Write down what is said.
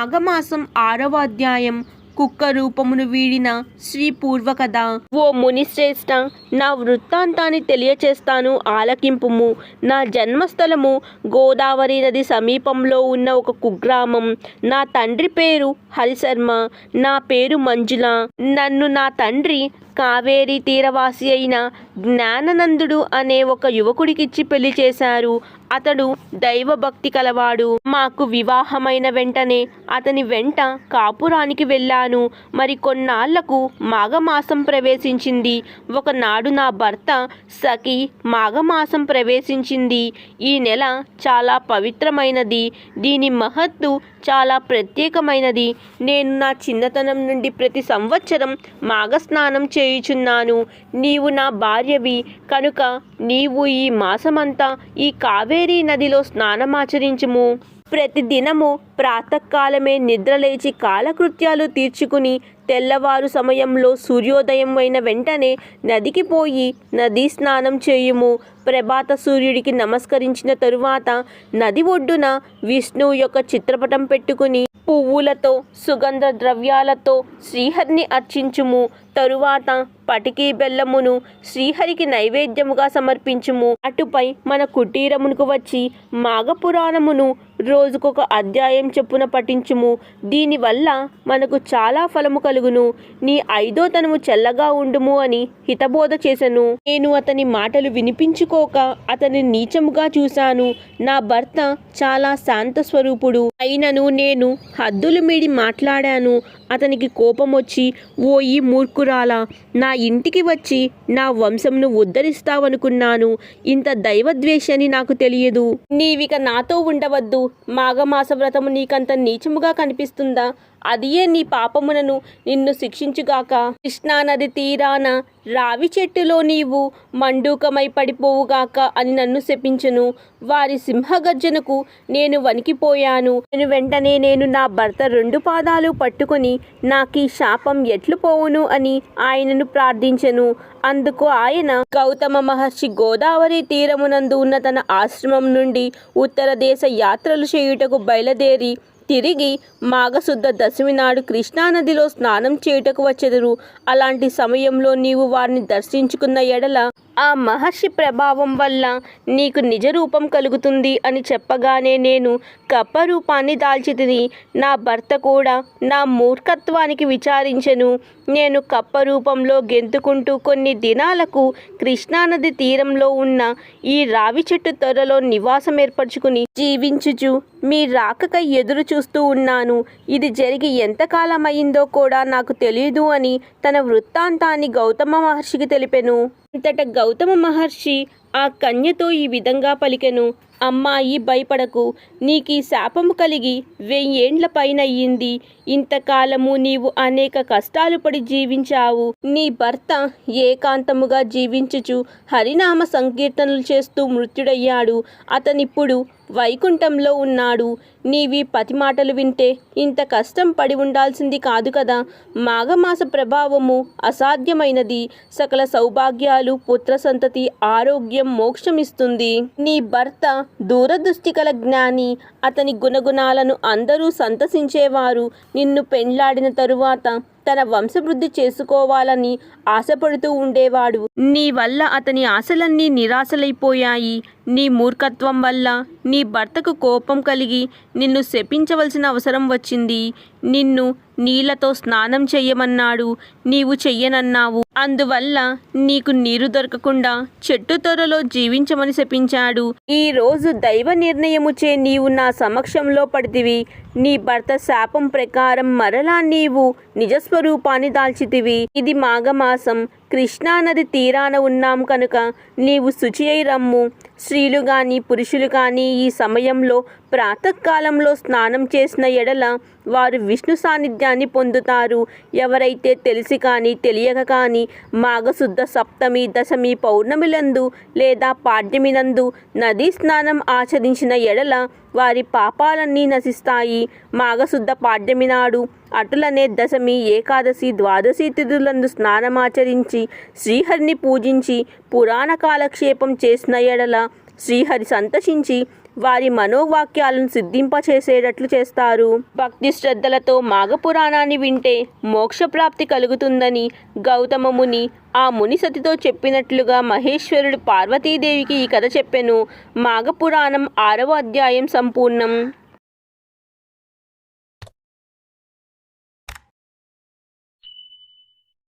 మాఘమాసం ఆరవ అధ్యాయం. కుక్క రూపమును వీడిన శ్రీ పూర్వకథ. ఓ మునిశ్రేష్ట నా వృత్తాంతాన్ని తెలియచేస్తాను ఆలకింపుము. నా జన్మస్థలము గోదావరి నది సమీపంలో ఉన్న ఒక కుగ్రామం. నా తండ్రి పేరు హరిశర్మ నా పేరు మంజుల. నన్ను నా తండ్రి కావేరీ తీరవాసి అయిన జ్ఞాననందుడు అనే ఒక యువకుడికిచ్చి పెళ్ళి చేశారు. అతడు దైవభక్తి కలవాడు. మాకు వివాహమైన వెంటనే అతని వెంట కాపురానికి వెళ్ళాను. మరి కొన్నాళ్ళకు మాఘమాసం ప్రవేశించింది. ఒకనాడు నా భర్త సఖి మాఘమాసం ప్రవేశించింది. ఈ నెల చాలా పవిత్రమైనది. దీని మహత్తు చాలా ప్రత్యేకమైనది. నేను నా చిన్నతనం నుండి ప్రతి సంవత్సరం మాఘస్నానం చేయుచున్నాను. నీవు నా భార్యవి. కనుక నీవు ఈ మాసమంతా ఈ కావేరీ నదిలో స్నానమాచరించుము. ప్రతిదినము ప్రాతకాలమే నిద్రలేచి కాలకృత్యాలు తీర్చుకుని తెల్లవారు సమయంలో సూర్యోదయం అయిన వెంటనే నదికి పోయి నదీ స్నానం చేయుము. ప్రభాత సూర్యుడికి నమస్కరించిన తరువాత నది ఒడ్డున విష్ణువు యొక్క చిత్రపటం పెట్టుకుని పువ్వులతో సుగంధ ద్రవ్యాలతో శ్రీహరిని అర్చించుము. తరువాత పటికి బెల్లమును శ్రీహరికి నైవేద్యముగా సమర్పించుము. అటుపై మన కుటీరమునకు వచ్చి మాఘపురాణమును రోజుకొక అధ్యాయం చొప్పున పఠించుము. దీనివల్ల మనకు చాలా ఫలము కలుగును. నీ ఐదో తనము చల్లగా ఉండుము అని హితబోధ చేశాను నేను అతని మాటలు వినిపించుకోక అతని నీచముగా చూశాను. నా భర్త చాలా శాంత స్వరూపుడు అయినను నేను హద్దులు మీడి మాట్లాడాను. అతనికి కోపం వచ్చి ఓ ఈ మూర్ఖురాలా నా ఇంటికి వచ్చి నా వంశంను ఉద్ధరిస్తావనుకున్నాను. ఇంత దైవద్వేషని నాకు తెలియదు. నీవిక నాతో ఉండవద్దు. మాఘమాస వ్రతము నీకంత నీచముగా కనిపిస్తుందా? అదియే నీ పాపమునను నిన్ను శిక్షించుగాక. కృష్ణానది తీరాన రావి చెట్టులో నీవు మండూకమై పడిపోవుగాక అని నన్ను శపించును. వారి సింహగర్జనకు నేను వణికిపోయాను. నేను వెంటనే నేను నా భర్త రెండు పాదాలు పట్టుకుని నాకీ శాపం ఎట్లు పోవును అని ఆయనను ప్రార్థించెను. అందుకు ఆయన గౌతమ మహర్షి గోదావరి తీరమునందు ఉన్న తన ఆశ్రమం నుండి ఉత్తర దేశ యాత్రలు చేయుటకు బయలుదేరి తిరిగి మాఘశుద్ధ దశమి నాడు కృష్ణానదిలో స్నానం చేయుటకు వచ్చెదరు. అలాంటి సమయంలో నీవు వారిని దర్శించుకున్న ఎడల ఆ మహర్షి ప్రభావం వల్ల నీకు నిజ రూపం కలుగుతుంది అని చెప్పగానే నేను కప్ప రూపాన్ని దాల్చితిని నా భర్త కూడా నా మూర్ఖత్వానికి విచారించెను. నేను కప్ప రూపంలో గెంతుకుంటూ కొన్ని దినాలకు కృష్ణానది తీరంలో ఉన్న ఈ రావి చెట్టు త్వరలో నివాసం ఏర్పరచుకుని జీవించుచు మీ రాకకై ఎదురు చూస్తూ ఉన్నాను. ఇది జరిగి ఎంతకాలం అయిందో కూడా నాకు తెలియదు అని తన వృత్తాంతాన్ని గౌతమ మహర్షికి తెలిపెను. అంతట గౌతమ మహర్షి ఆ కన్యతో ఈ విధంగా పలికెను. అమ్మాయి భయపడకు. నీకీ శాపము కలిగి వెయ్యేండ్ల పైన అయ్యింది. ఇంతకాలము నీవు అనేక కష్టాలు పడి జీవించావు. నీ భర్త ఏకాంతముగా జీవించుచు హరినామ సంకీర్తనలు చేస్తూ మృత్యుడయ్యాడు. అతనిప్పుడు వైకుంఠంలో ఉన్నాడు. నీవి పతి మాటలు వింటే ఇంత కష్టం పడి ఉండాల్సింది కాదు కదా. మాఘమాస ప్రభావము అసాధ్యమైనది. సకల సౌభాగ్యాలు పుత్ర సంతతి ఆరోగ్యం మోక్షం ఇస్తుంది నీ భర్త దూరదృష్టి కల జ్ఞాని. అతని గుణగుణాలను అందరూ సంతసించేవారు. నిన్ను పెండ్లాడిన తరువాత తన వంశవృద్ధి చేసుకోవాలని ఆశపడుతూ ఉండేవాడు. నీ వల్ల అతని ఆశలన్నీ నిరాశలైపోయాయి. నీ మూర్ఖత్వం వల్ల నీ భర్తకు కోపం కలిగి నిన్ను శపించవలసిన అవసరం వచ్చింది. నిన్ను నీళ్ళతో స్నానం చెయ్యమన్నాడు. నీవు చెయ్యనన్నావు. అందువల్ల నీకు నీరు దొరకకుండా చెట్టు తొరలో జీవించమని శపించాడు. ఈ రోజు దైవ నిర్ణయముచే నీవు నా సమక్షంలో పడితివి. నీ భర్త శాపం ప్రకారం మరలా నీవు నిజస్వరూపాన్ని దాల్చితివి. ఇది మాఘమాసం. కృష్ణానది తీరాన ఉన్నాం కనుక నీవు శుచి అయి రమ్ము. స్త్రీలు కానీ పురుషులు కానీ ఈ సమయంలో ప్రాతకాలంలో స్నానం చేసిన ఎడల వారు విష్ణు సాన్నిధ్యాన్ని పొందుతారు. ఎవరైతే తెలిసి కానీ తెలియక కానీ మాఘశుద్ధ సప్తమి దశమి పౌర్ణమిలందు లేదా పాడ్యమినందు నదీ స్నానం ఆచరించిన ఎడల వారి పాపాలన్నీ నశిస్తాయి. మాఘశుద్ధ పాడ్యమి నాడు అటులనే దశమి ఏకాదశి ద్వాదశి తిథులందు స్నానమాచరించి శ్రీహరిని పూజించి పురాణ కాలక్షేపం చేసిన ఎడల శ్రీహరి సంతసించి వారి మనోవాక్యాలను సిద్ధింపచేసేటట్లు చేస్తారు. భక్తి శ్రద్ధలతో మాఘపురాణాన్ని వింటే మోక్షప్రాప్తి కలుగుతుందని గౌతమ ముని ఆ మునిసతితో చెప్పినట్లుగా మహేశ్వరుడు పార్వతీదేవికి ఈ కథ చెప్పెను. మాఘపురాణం ఆరవ అధ్యాయం సంపూర్ణం.